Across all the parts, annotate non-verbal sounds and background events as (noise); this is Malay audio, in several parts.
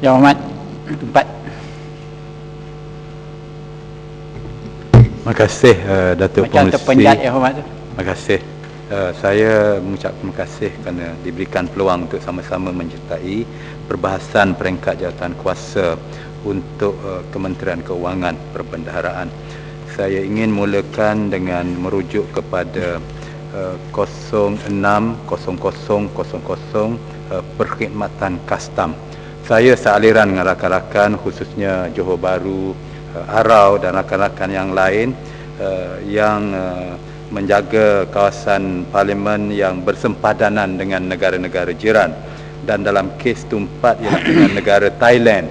Yang Hormat Tempat Terima kasih uh, Datuk Macam Pengerusi. terpenjat Hormat tu Terima kasih. Uh, saya mengucap terima kasih kerana diberikan peluang untuk sama-sama menyertai perbahasan peringkat jawatan kuasa untuk uh, Kementerian Keuangan Perbendaharaan. Saya ingin mulakan dengan merujuk kepada uh, 060000 uh, perkhidmatan kastam. Saya sealiran dengan rakan-rakan khususnya Johor Bahru, uh, Arau dan rakan-rakan yang lain uh, yang uh, menjaga kawasan parlimen yang bersempadanan dengan negara-negara jiran dan dalam kes tumpat ialah (coughs) dengan negara Thailand.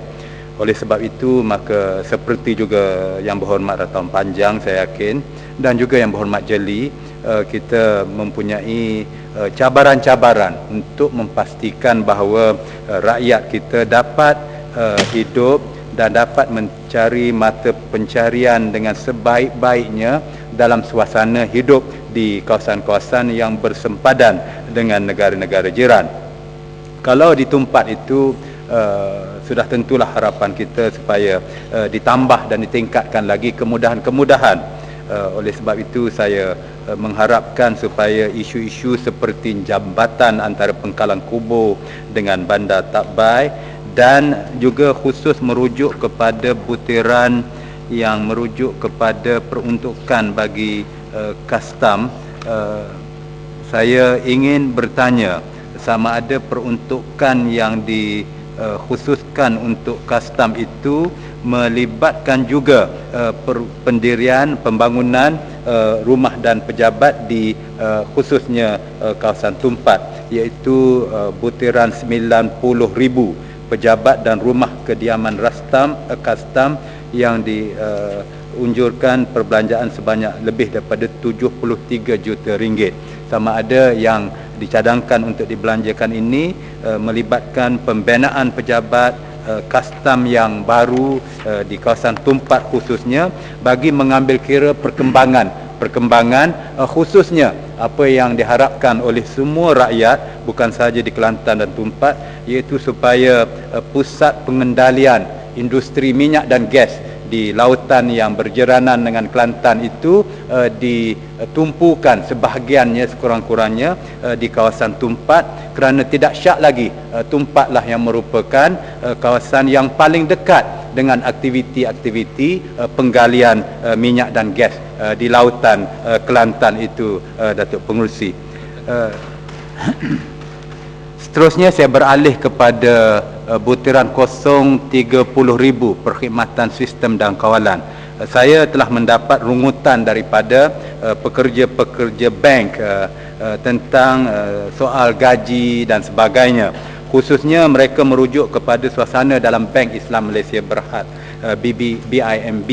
Oleh sebab itu maka seperti juga yang berhormat Datuk Panjang saya yakin dan juga yang berhormat Jeli kita mempunyai cabaran-cabaran untuk memastikan bahawa uh, rakyat kita dapat hidup dan dapat mencari mata pencarian dengan sebaik-baiknya dalam suasana hidup di kawasan-kawasan yang bersempadan dengan negara-negara jiran. Kalau di tempat itu uh, sudah tentulah harapan kita supaya uh, ditambah dan ditingkatkan lagi kemudahan-kemudahan. Uh, oleh sebab itu saya uh, mengharapkan supaya isu-isu seperti jambatan antara Pengkalang Kubu dengan Bandar Takbai dan juga khusus merujuk kepada butiran yang merujuk kepada peruntukan bagi uh, custom uh, saya ingin bertanya sama ada peruntukan yang dikhususkan uh, untuk custom itu melibatkan juga uh, pendirian pembangunan uh, rumah dan pejabat di uh, khususnya uh, kawasan Tumpat iaitu uh, butiran 90,000 pejabat dan rumah kediaman rastam uh, custom yang diunjurkan uh, perbelanjaan sebanyak lebih daripada 73 juta ringgit. Sama ada yang dicadangkan untuk dibelanjakan ini uh, melibatkan pembinaan pejabat uh, custom yang baru uh, di kawasan Tumpat khususnya bagi mengambil kira perkembangan. Perkembangan uh, khususnya apa yang diharapkan oleh semua rakyat bukan sahaja di Kelantan dan Tumpat iaitu supaya pusat pengendalian industri minyak dan gas di lautan yang berjeranan dengan Kelantan itu uh, ditumpukan sebahagiannya sekurang-kurangnya uh, di kawasan Tumpat kerana tidak syak lagi uh, Tumpatlah yang merupakan uh, kawasan yang paling dekat dengan aktiviti-aktiviti uh, penggalian uh, minyak dan gas uh, di lautan uh, Kelantan itu uh, Datuk Pengurusi. Uh, (clears throat) Seterusnya saya beralih kepada butiran kosong 30,000 perkhidmatan sistem dan kawalan. Uh, saya telah mendapat rungutan daripada uh, pekerja-pekerja bank uh, uh, tentang uh, soal gaji dan sebagainya. Khususnya mereka merujuk kepada suasana dalam Bank Islam Malaysia Berhad uh, BIMB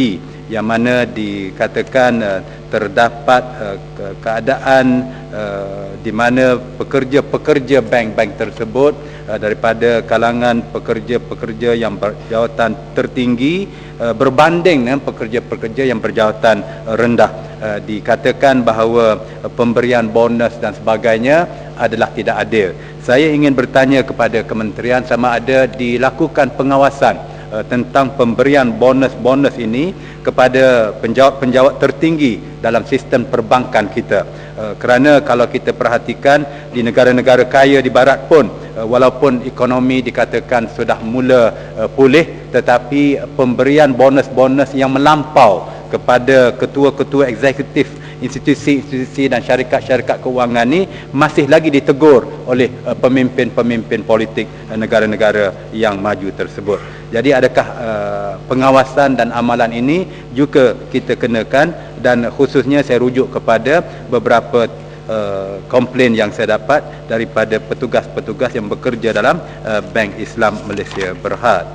yang mana dikatakan uh, terdapat uh, keadaan uh, di mana pekerja-pekerja bank-bank tersebut uh, daripada kalangan pekerja-pekerja yang berjawatan tertinggi uh, berbanding dengan pekerja-pekerja yang berjawatan uh, rendah. Uh, dikatakan bahawa uh, pemberian bonus dan sebagainya adalah tidak adil. Saya ingin bertanya kepada kementerian sama ada dilakukan pengawasan Uh, tentang pemberian bonus-bonus ini kepada penjawat-penjawat tertinggi dalam sistem perbankan kita. Uh, kerana kalau kita perhatikan di negara-negara kaya di barat pun uh, walaupun ekonomi dikatakan sudah mula pulih tetapi pemberian bonus-bonus yang melampau kepada ketua-ketua eksekutif institusi-institusi dan syarikat-syarikat keuangan ini masih lagi ditegur oleh pemimpin-pemimpin politik negara-negara yang maju tersebut. Jadi adakah uh, pengawasan dan amalan ini juga kita kenakan dan khususnya saya rujuk kepada beberapa uh, komplain yang saya dapat daripada petugas-petugas yang bekerja dalam uh, Bank Islam Malaysia Berhad.